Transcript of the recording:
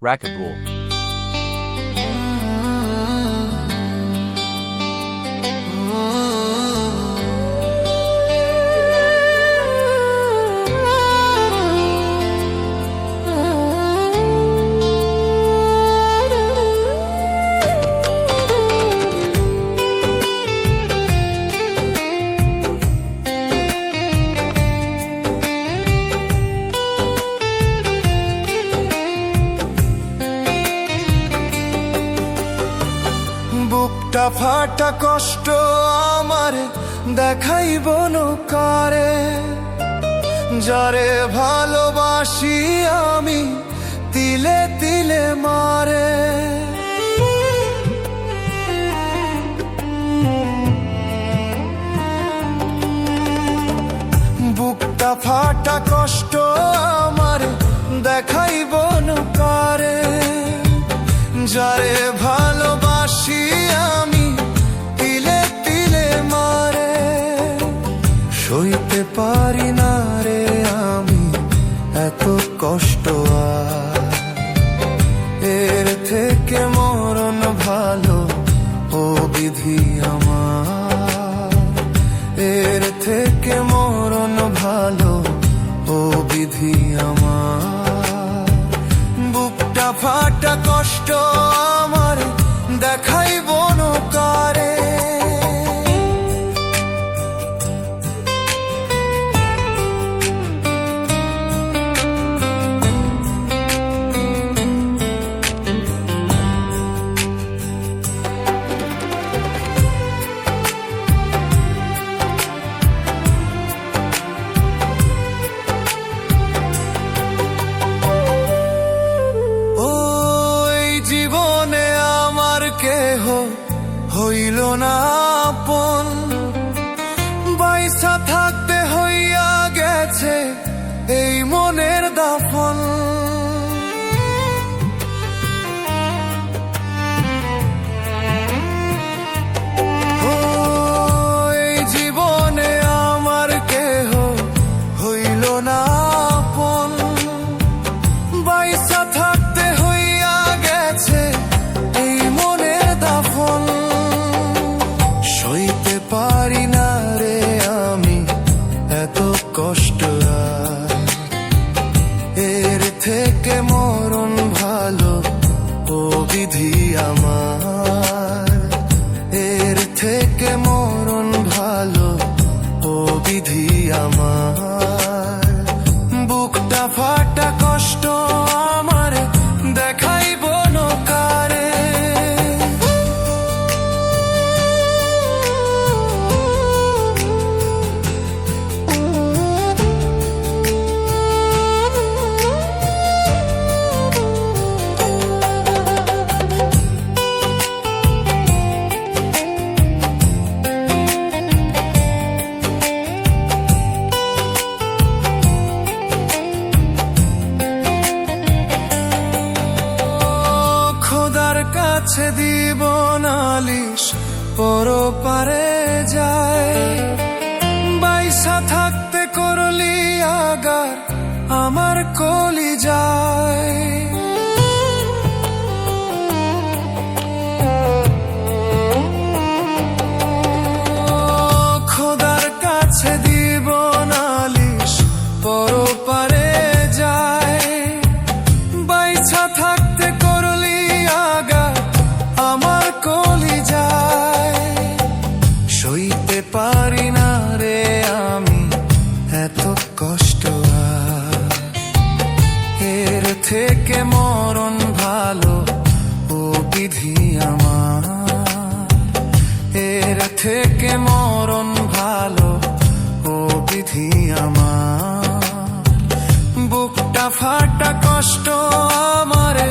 racquetball. ফাটা কষ্ট আমার দেখাইব কারে যারে ভালোবাসি আমি তিলে তিলে মারে। বুকটা ফাটা কষ্ট আমার দেখাইব কারে যারে সইতে পারি না রে আমি, এত কষ্ট এর থেকে মরণ ভালো ও বিধি আমার। এর থেকে মরণ ভালো ও বিধি আমার। কেহ হইল না আপন। কাছে দিব নালিশ পর পারে যায় বাইসা মরণ ভালো ও বিধি আমার। বুকটা ফাটা কষ্ট আমারে